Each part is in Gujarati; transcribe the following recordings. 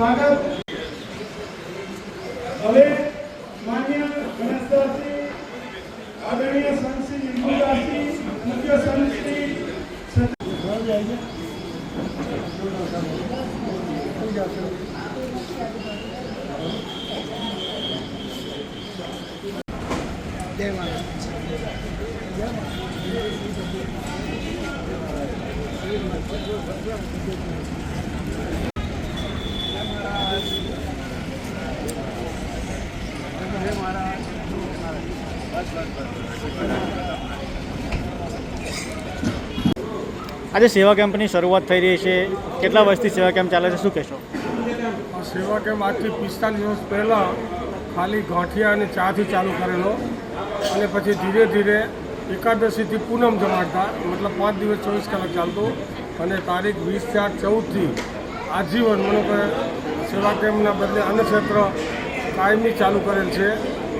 સ્વાગત. હવે માન્ય ગણેશદાસજી આદરણીય સંતશ્રી નિર્મલદાસજી મુખ્ય સંતશ્રી આજે સેવા કેમ્પની શરૂઆત થઈ રહી છે. કેટલા વર્ષથી સેવા કેમ્પ ચાલે છે? શું કહેશો? સેવા કેમ્પ આજથી પિસ્તાલીસ વર્ષ પહેલાં ખાલી ગાંઠિયા અને ચાથી ચાલુ કરેલો. અને પછી ધીરે ધીરે એકાદશીથી પૂનમ જમાડતા, મતલબ પાંચ દિવસ ચોવીસ કલાક ચાલતું. અને તારીખ વીસ ચાર ચૌદથી આજીવન મને કહે સેવા કેમ્પના બદલે અન્નક્ષેત્ર કાયમી ચાલુ કરેલ છે.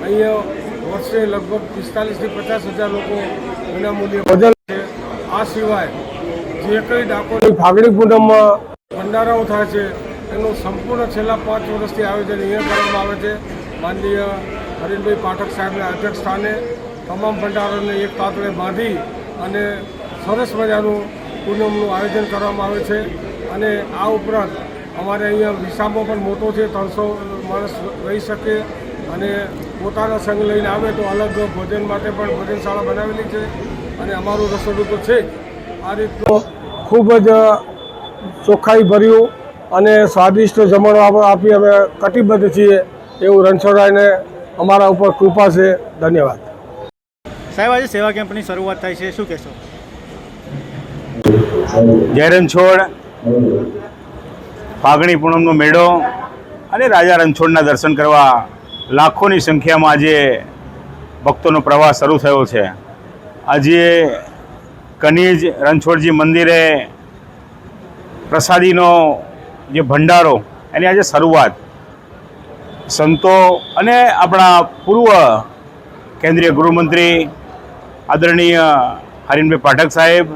અહીંયા વર્ષે લગભગ પિસ્તાલીસથી પચાસ હજાર લોકો વિનામૂલ્યે બદલ છે. આ સિવાય જે કંઈ ડાકોરની ફાગણી પૂનમમાં ભંડારાઓ થાય છે, એનું સંપૂર્ણ છેલ્લા પાંચ વર્ષથી આયોજન અહીંયા કરવામાં આવે છે. માનનીય હરીનભાઈ પાઠક સાહેબના અધ્યક્ષ સ્થાને તમામ ભંડારોને એક પાત્રે બાંધી અને સરસ મજાનું પૂનમનું આયોજન કરવામાં આવે છે. અને આ ઉપરાંત અમારે અહીંયા વિસામો પણ મોટો છે, ત્રણસો માણસ રહી શકે અને પોતાના સંઘ લઈને આવે તો અલગ ભોજન માટે પણ ભોજનશાળા બનાવેલી છે અને અમારું રસોડું તો છે આ રીતનું ખૂબ જ ચોખ્ખાઈ ભર્યું અને સ્વાદિષ્ટ જમણવાર આપી અમે કટિબદ્ધ છીએ એવું રણછોડરાયને અમારા ઉપર કૃપા છે. ધન્યવાદ. સાહેબ આજે સેવા કેમ્પની શરૂઆત થાય છે. શું કહેશો? જય રણછોડ. ફાગણી પૂનમનો મેળો અને રાજા રણછોડના દર્શન કરવા લાખોની સંખ્યામાં આજે ભક્તોનો પ્રવાહ શરૂ થયો છે. આજે કનીજ રણછોડજી મંદિરે પ્રસાદીનો જે ભંડારો, એની આજે શરૂઆત. સંતો અને આપણા પૂર્વ કેન્દ્રીય ગૃહમંત્રી આદરણીય હરીનભાઈ પાઠક સાહેબ,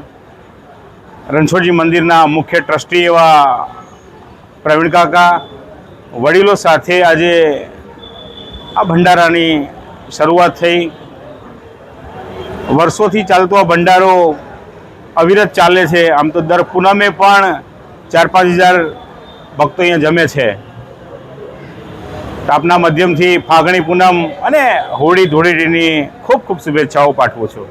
રણછોડજી મંદિરના મુખ્ય ટ્રસ્ટી એવા પ્રવીણ કાકા, વડીલો સાથે આજે આ ભંડારાની શરૂઆત થઈ. વર્ષોથી ચાલતો આ ભંડારો અવિરત ચાલે છે. આમ તો દર પૂનમે પણ ચાર પાંચ હજાર ભક્તો અહીંયા જમે છે. આપના માધ્યમથી ફાગણી પૂનમ અને હોળી ધૂળેટીની ખૂબ ખૂબ શુભેચ્છાઓ પાઠવું છું.